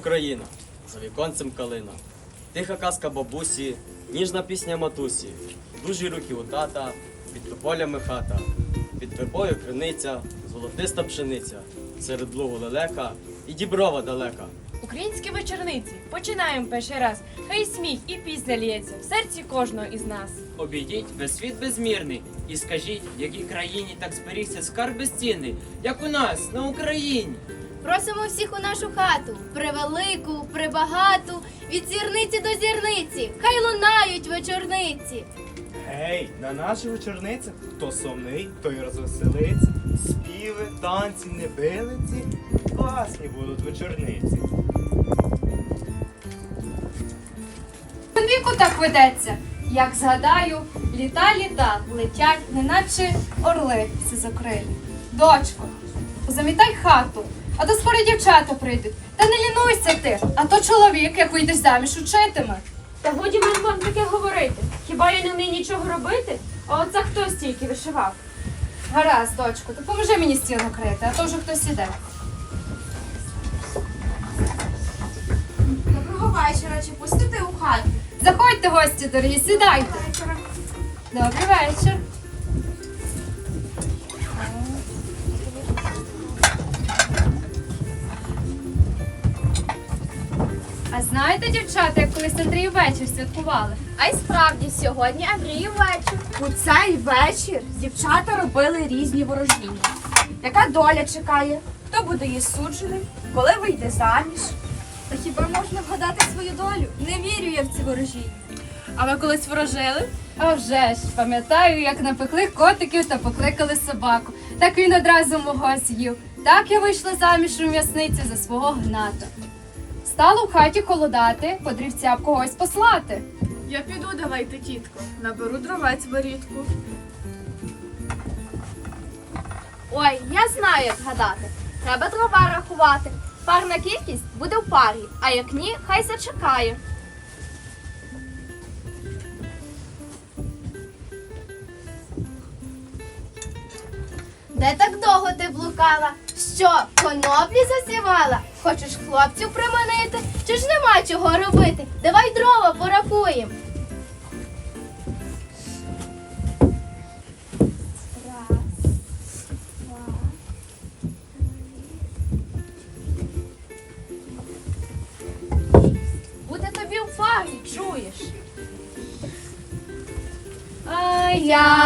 Україна? За віконцем калина. Тиха казка бабусі, ніжна пісня матусі, дужі руки у тата, під тополями хата, під вербою криниця, золотиста пшениця, серед лугу лелека і діброва далека. Українські вечорниці починаємо перший раз. Хай сміх і пісня лється в серці кожного із нас. Обійдіть весь світ безмірний і скажіть, в якій країні так зберігся скарб безцінний, як у нас на Україні. Просимо всіх у нашу хату, превелику, прибагату, від зірниці до зірниці, хай лунають вечорниці. Гей, на наших вечорницях хто сумний, той розвеселиться. Співи, танці, небилиці, класні будуть вечорниці. Віку так ведеться. Як згадаю, літа літа летять, неначе орли сизокрилі. Дочко, замітай хату, а то скоро дівчата прийдуть. Та не лінуйся ти, а то чоловік, як вийдеш заміж, учитиме. Та годі мені вам таке говорити. Хіба я не вмію нічого робити? А оце хто стільки вишивав? Гаразд, дочко, допоможи мені стіл накрити, а то вже хтось іде. Доброго вечора, чи пустити у хату? Заходьте, гості дорогі, сідайте. Добрий вечір. А знаєте, дівчата, як колись Андрію вечір святкували? А й справді, сьогодні Андрію вечір. У цей вечір дівчата робили різні ворожіння. Яка доля чекає? Хто буде її судженим? Коли вийде заміж? Та хіба можна вгадати свою долю? Не вірю я в ці ворожіння. А ви колись ворожили? А вже ж, пам'ятаю, як напекли котиків та покликали собаку. Так він одразу мого з'їв. Так я вийшла заміж у м'ясниці за свого гната. Стало в хаті холодати, подрівця б когось послати. Я піду, давайте, тітко. Наберу дровець ворітку. Ой, я знаю, як гадати. Треба дрова рахувати. Парна кількість буде в парі, а як ні, хай зачекає. Де так довго ти блукала? Що, коноплі засівала? Хочеш хлопців приманити? Чи ж нема чого робити? Давай дрова порахуємо. Буде тобі в фарі, чуєш? А я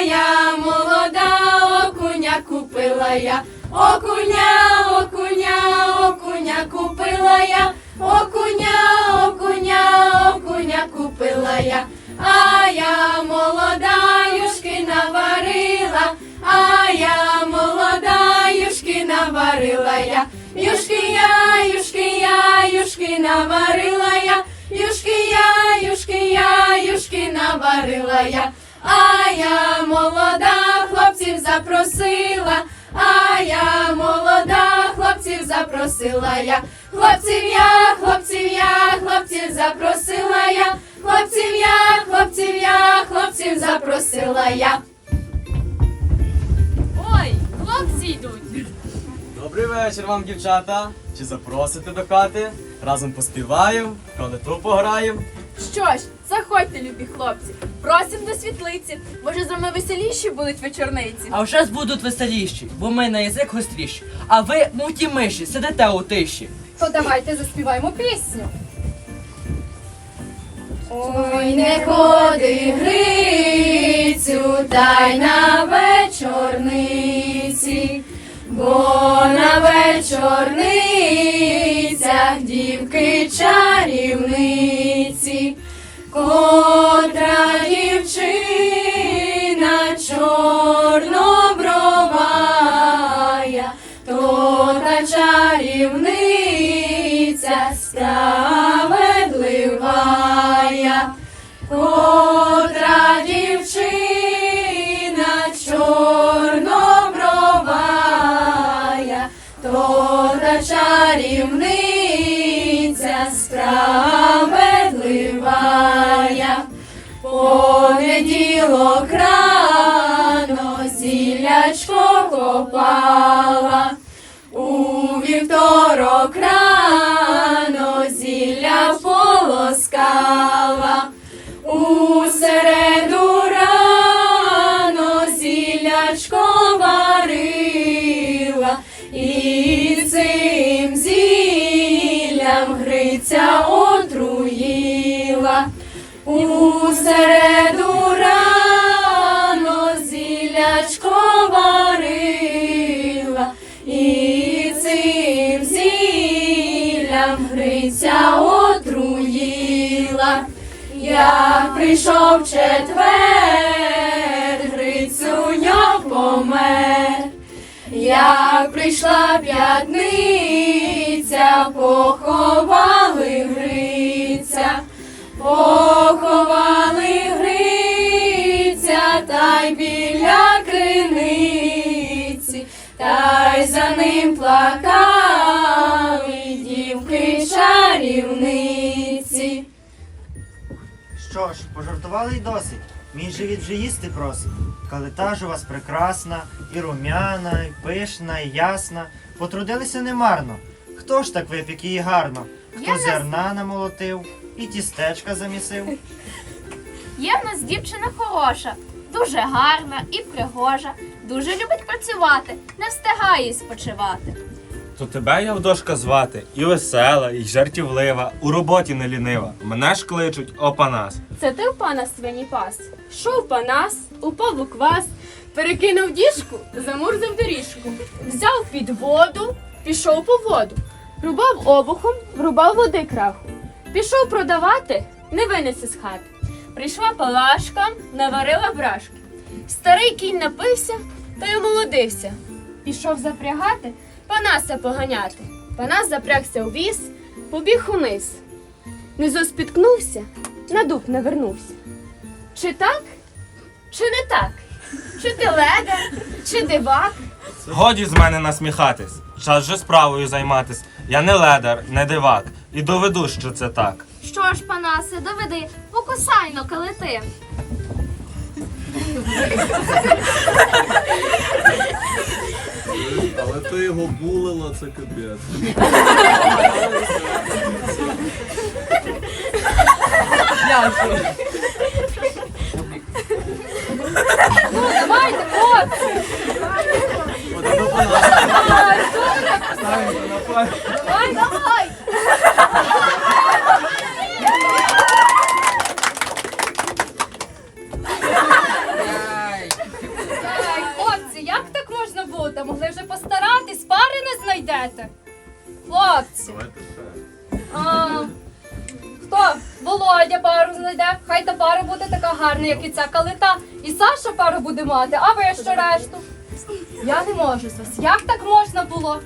я молода окуня купила я. Окуня, окуня, окуня купила я, окуня, окуня, окуня купила я, а я молода юшки наварила, а я молода юшки наварила я, юшки я, юшки я, юшки наварила я, юшки я, юшки я, юшки наварила я, а я молода хлопців запросила. А я молода, хлопців запросила я, хлопців я, хлопців я, хлопців запросила я, хлопців я, хлопців я, хлопців запросила я. Ой, хлопці йдуть. Добрий вечір вам, дівчата. Чи запросите до хати? Разом поспіваємо, колету пограємо. Що ж, заходьте, любі хлопці. Просим до світлиці. Може, з вами веселіші будуть вечорниці. А вже ж будуть веселіші, бо ми на язик гостріші. А ви, муті миші, сидите у тиші. То давайте заспіваємо пісню. Ой, не ходи, Грицю, та й на вечорниці, бо на вечорницях дівки чарівниці, котра дівчина вівторок рано зілля полоскала, у середу рано зілячко варила, і цим зіллям Гриця отруїла. У середу зіллям отруїла. Як прийшов четвер, Грицуньо помер. Як прийшла п'ятниця, поховали Гриця, поховали Гриця, та й біля криниці, та й за ним плакали Що ж, пожартували й досить. Мій живіт вже їсти просить. Калита ж у вас прекрасна, і румяна, і пишна, і ясна. Потрудилися немарно. Хто ж так випік її гарно? Хто зерна намолотив і тістечка замісив? Є в нас дівчина хороша, дуже гарна і пригожа, дуже любить працювати, не встигає спочивати. То тебе я дошка звати, і весела, і жартівлива, у роботі не лінива. Мене ж кличуть Опанас. Це ти в пана свині пас. Шов панас, упав у квас, перекинув діжку, замурзав доріжку, взяв під воду, пішов по воду, рубав обухом, врубав води краху. Пішов продавати, не винесе з хати. Прийшла палашка, наварила брашки. Старий кінь напився та й омолодився. Пішов запрягати, панаса поганяти. Панас запрягся у віз, побіг униз. Внизу спіткнувся, на дуб не вернувся. Чи так, чи не так? Чи ти ледар, чи дивак? Годі з мене насміхатись. Час же справою займатись. Я не ледар, не дивак. І доведу, що це так. Що ж, панасе, доведи, покусайно калити. Але ти його булила, це капець. Давайте, хлопці! Давай, давай! Гарна, як і ця калита. І Саша пару буде мати, а ви ще решту. Я не можу з вас. Як так можна було?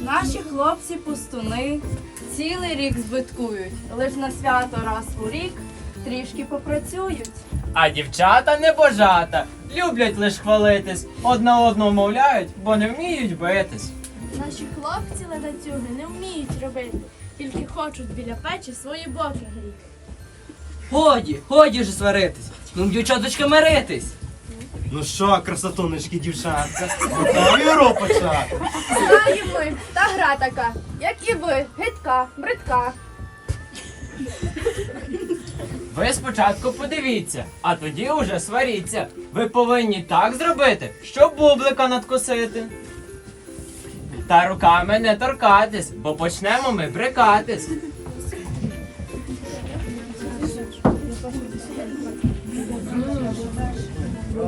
Наші хлопці пустуни цілий рік збиткують, лиш на свято раз у рік трішки попрацюють. А дівчата небожата, люблять лиш хвалитись, одна одну мовляють, бо не вміють битись. Наші хлопці ледацюги не вміють робити, тільки хочуть біля печі свої боки гріти. Годі, годі ж сваритись. Ну, дівчаточка, миритись. Ну що, красотунечки, дівчатка, готові гру почати? Знаємо ми, та гра така, як і ви, гидка, бридка. Ви спочатку подивіться, а тоді уже сваріться. Ви повинні так зробити, щоб бублика надкусити. Та руками не торкатись, бо почнемо ми брикатись.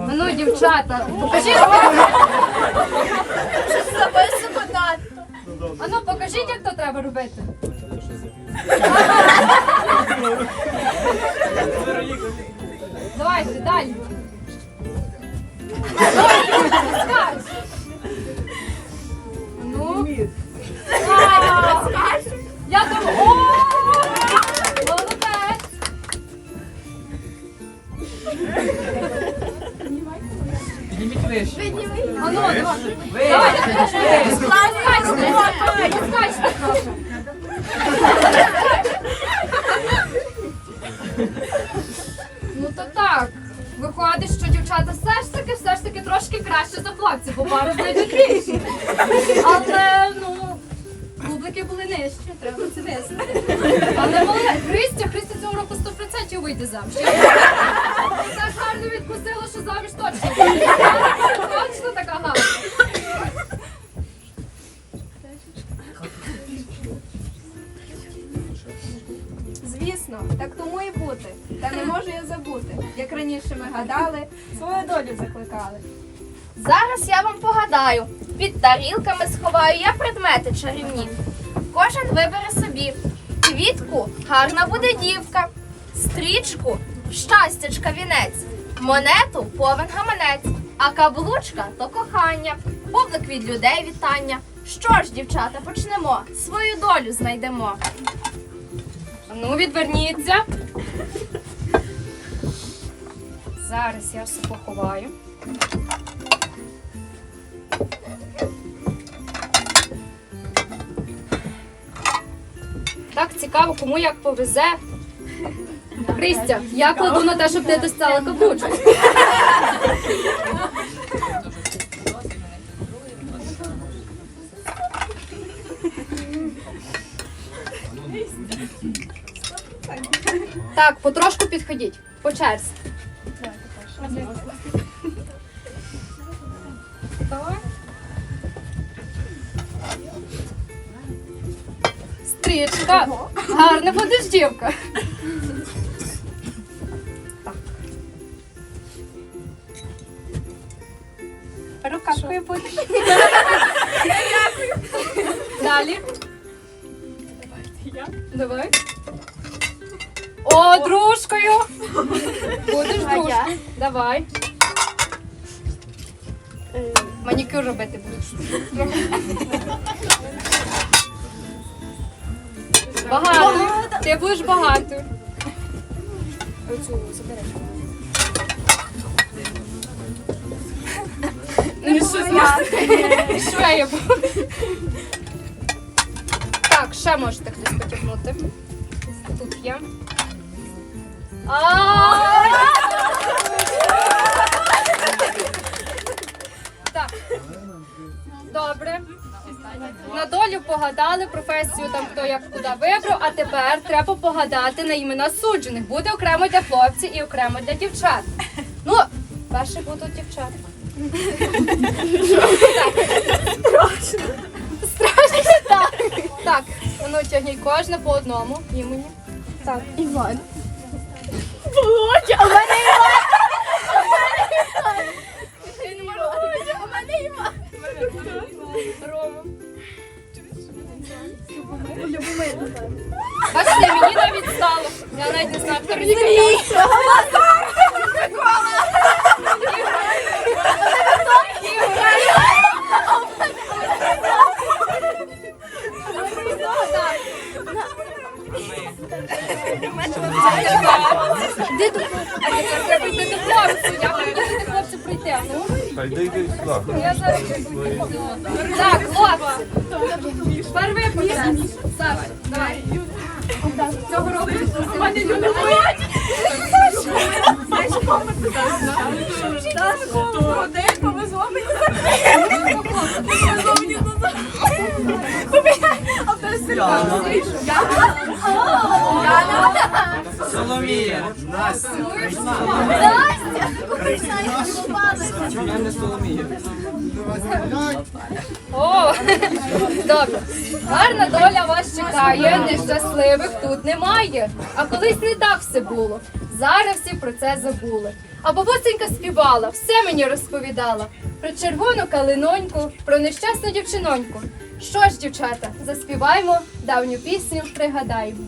Ну, дівчата, покажіть. А ну покажіть, як то треба робити. Давайте далі. Скаж. Я думаю, о! Молодець. підніміть вище. А ну, давай. Вище. Скачте, скачте. Ну то так. Виходить, що дівчата все ж таки, все ж таки трошки краще за хлопців, бо пару знайдуть заміж. Я гарно відпустила, що заміж точно. Точно така гарна. Звісно, так тому і бути. Та не можу я забути. Як раніше ми гадали, свою долю закликали. Зараз я вам погадаю. Під тарілками сховаю я предмети чарівні. Кожен вибере собі. Квітку гарна буде дівка, стрічку щастячка вінець, монету повен гаманець, а каблучка то кохання, бублик від людей вітання. Що ж, дівчата, почнемо, свою долю знайдемо. Ну, відверніться. Зараз я все поховаю. Так цікаво, кому як повезе. Христя, я кладу на те, щоб ти достала каблучку. Так, потрошку підходіть. По черзі. Стрічка. Гарна будеш Рукавкою буде. Далі. Давай. О, дружкою. Будеш дружкою. Давай. Манікюр робити будеш. Багато. Ти будеш багато. Оцю забери. Не Швея буде. Так, ще можете хтось потягнути. Тут є. Так. Добре. На долю погадали, професію там хто як куди вибрав, а тепер треба погадати на імена суджених. Буде окремо для хлопців і окремо для дівчат. Ну, перші будуть дівчата. Страшно, так. Так, ну тягніть кожне по одному імені. Так. Іван. Володя, в мене Іван. В мене Іван. Рома. Бачите, мені навіть стало. Я навіть не знаю, хто мені Де тут? Треба йти до до. Ну. Так, хлопці. Ви почнете. Саша, давай. Цього року мене Соломія. Я не Соломія. О, добре. Гарна доля вас чекає, нещасливих тут немає. А колись не так все було. Зараз всі про це забули. А бабусенька співала, все мені розповідала. Про червону калиноньку, про нещасну дівчиноньку. Що ж, дівчата, заспіваємо давню пісню, пригадаємо.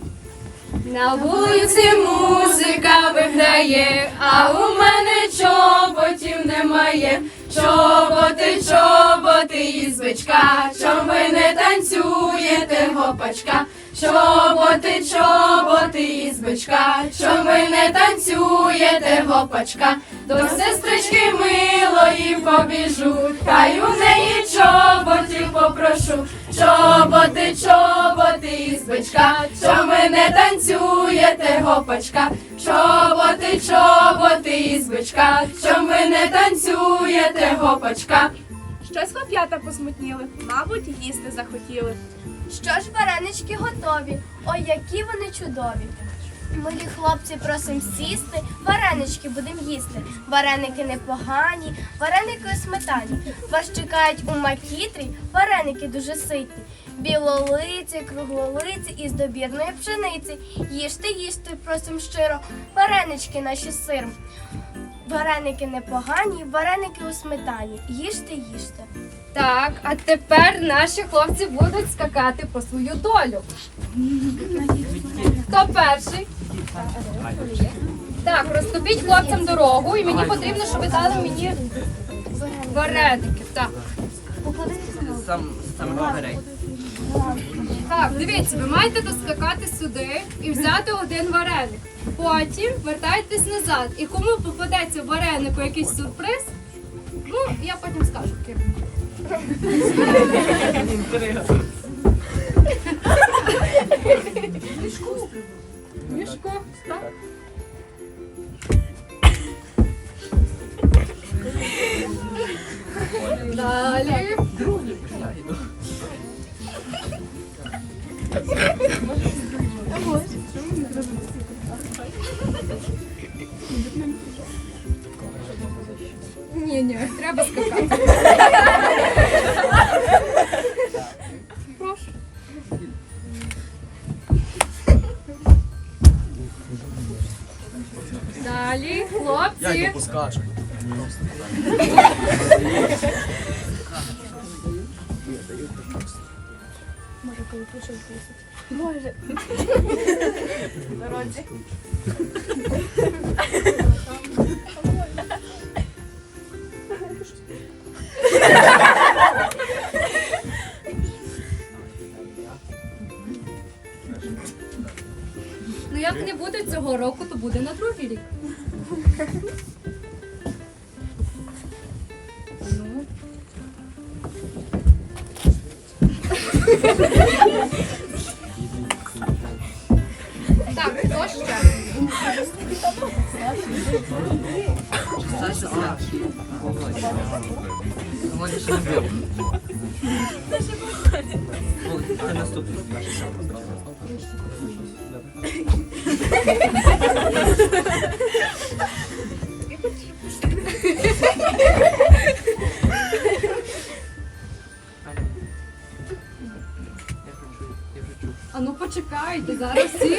На вулиці музика виграє, а у мене чоботів немає. Чоботи, чоботи і звичка, чом ви не танцюєте гопачка? Чоботи, чоботи і звичка, чом ви не танцюєте гопачка? До сестрички милої побіжу, хай у неї чоботів попрошу. Чоботи, чоботи із бичка, що мене танцюєте, гопачка. Чоботи, чоботи із бичка, що мене танцюєте, гопачка. Щось хлоп'ята посмутніли, мабуть, їсти захотіли. Що ж, варенички готові. Ой, які вони чудові. Мої хлопці просим сісти, варенички будемо їсти. Вареники непогані, вареники у сметані. Вас чекають у макітрі, вареники дуже ситні. Білолиці, круглолиці із добірної пшениці. Їжте, їжте, просим щиро, варенички наші з сиром. Вареники непогані, вареники у сметані. Їжте, їжте. Так, а тепер наші хлопці будуть скакати по свою долю. Хто перший? Так, розступіть хлопцям дорогу, і мені потрібно, щоб ви дали мені вареники. Так. Сам, сам. Так, дивіться, ви маєте доскакати сюди і взяти один вареник. Потім вертайтесь назад. І кому попадеться варенику якийсь сюрприз, ну, я потім скажу. Ким. Мішко, так? Далі. Ні, Ну як не буде цього року, то буде на другий рік. Це наступний. А ну почекайте, зараз всі.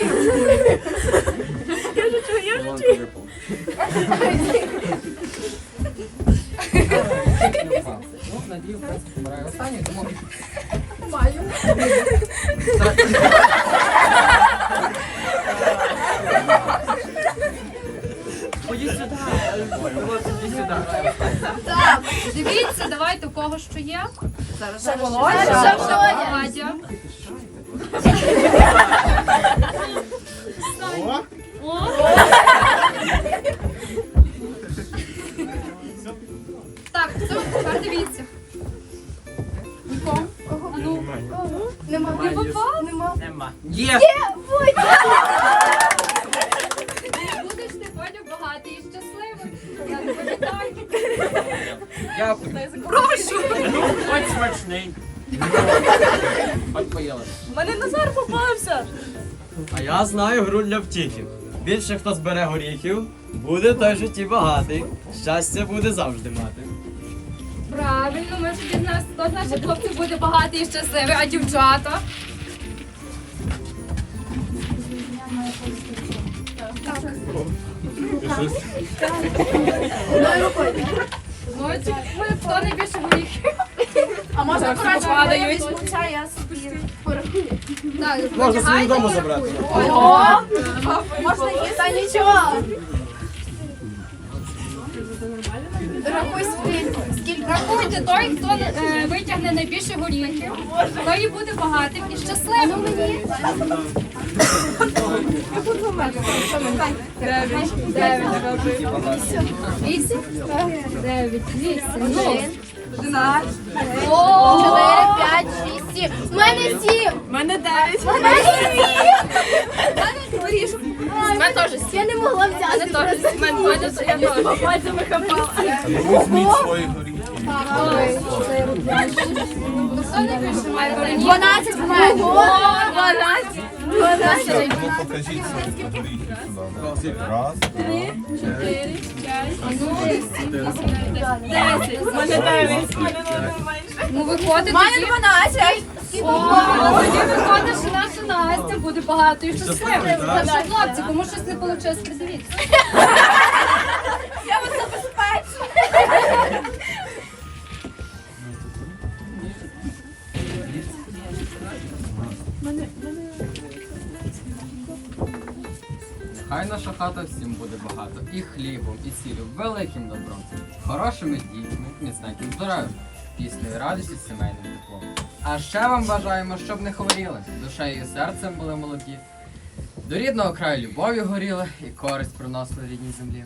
Надію, в принципі, помирає останній, тому Ходіть сюди. Ходіть сюди. Так, дивіться, давайте у кого що є. Володя. О, О. Так, все, тепер дивіться. Нікого? А ну, Нема. не попав? Нема. Нема. Є! Будеш ти потім багатий і щасливий. Я тебе вітаю. дякую. Прошу. Хоч смачний. Хоч поїли. Мене Назар попався. А я знаю гру для втіхів. Більше хто збере горіхів, буде той в житті багатий. Щастя буде завжди мати. Правильно, ми ж від нас, хто з наших хлопців буде багатий і щасливий, а дівчата? Ну, ці- ми хто найбільше горіхів? А можна коротше, падають. Це я собі. Так, Можна свою витягайте забрати. рахуйте. О, можна їсти нічого. Рахуй скільки. Скільки? Рахуйте той, хто е, витягне найбільше горіхів, той і буде багатим і щасливим. Дев'ять, дев'ять, вісім, дев'ять, вісім, 11, 4, 5, 6, 7. У мене 7. У мене 9. У мене 7. У мене теж 7. Я не могла взяти. У мене теж. У. Я теж. Пальцями хапала. Візьміть свої горіхи. 12 в мене. 12. Покажіть. Раз, три, чотири, п'ять, Ну виходить. Має дванадцять. Тоді виходить, що наша Настя буде багато і щасливою. Хлопці, кому щось не вийшло, дивіться. Хай наша хата всім буде багато, і хлібом, і сіллю, великим добром, хорошими дітьми, міцненьким здоров'ям, піснею радості, сімейним теплом. А ще вам бажаємо, щоб не хворіли, душею і серцем були молоді. До рідного краю любов'ю горіли і користь приносили рідній землі.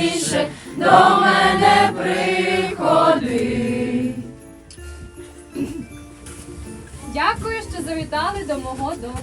завітали до мого дому.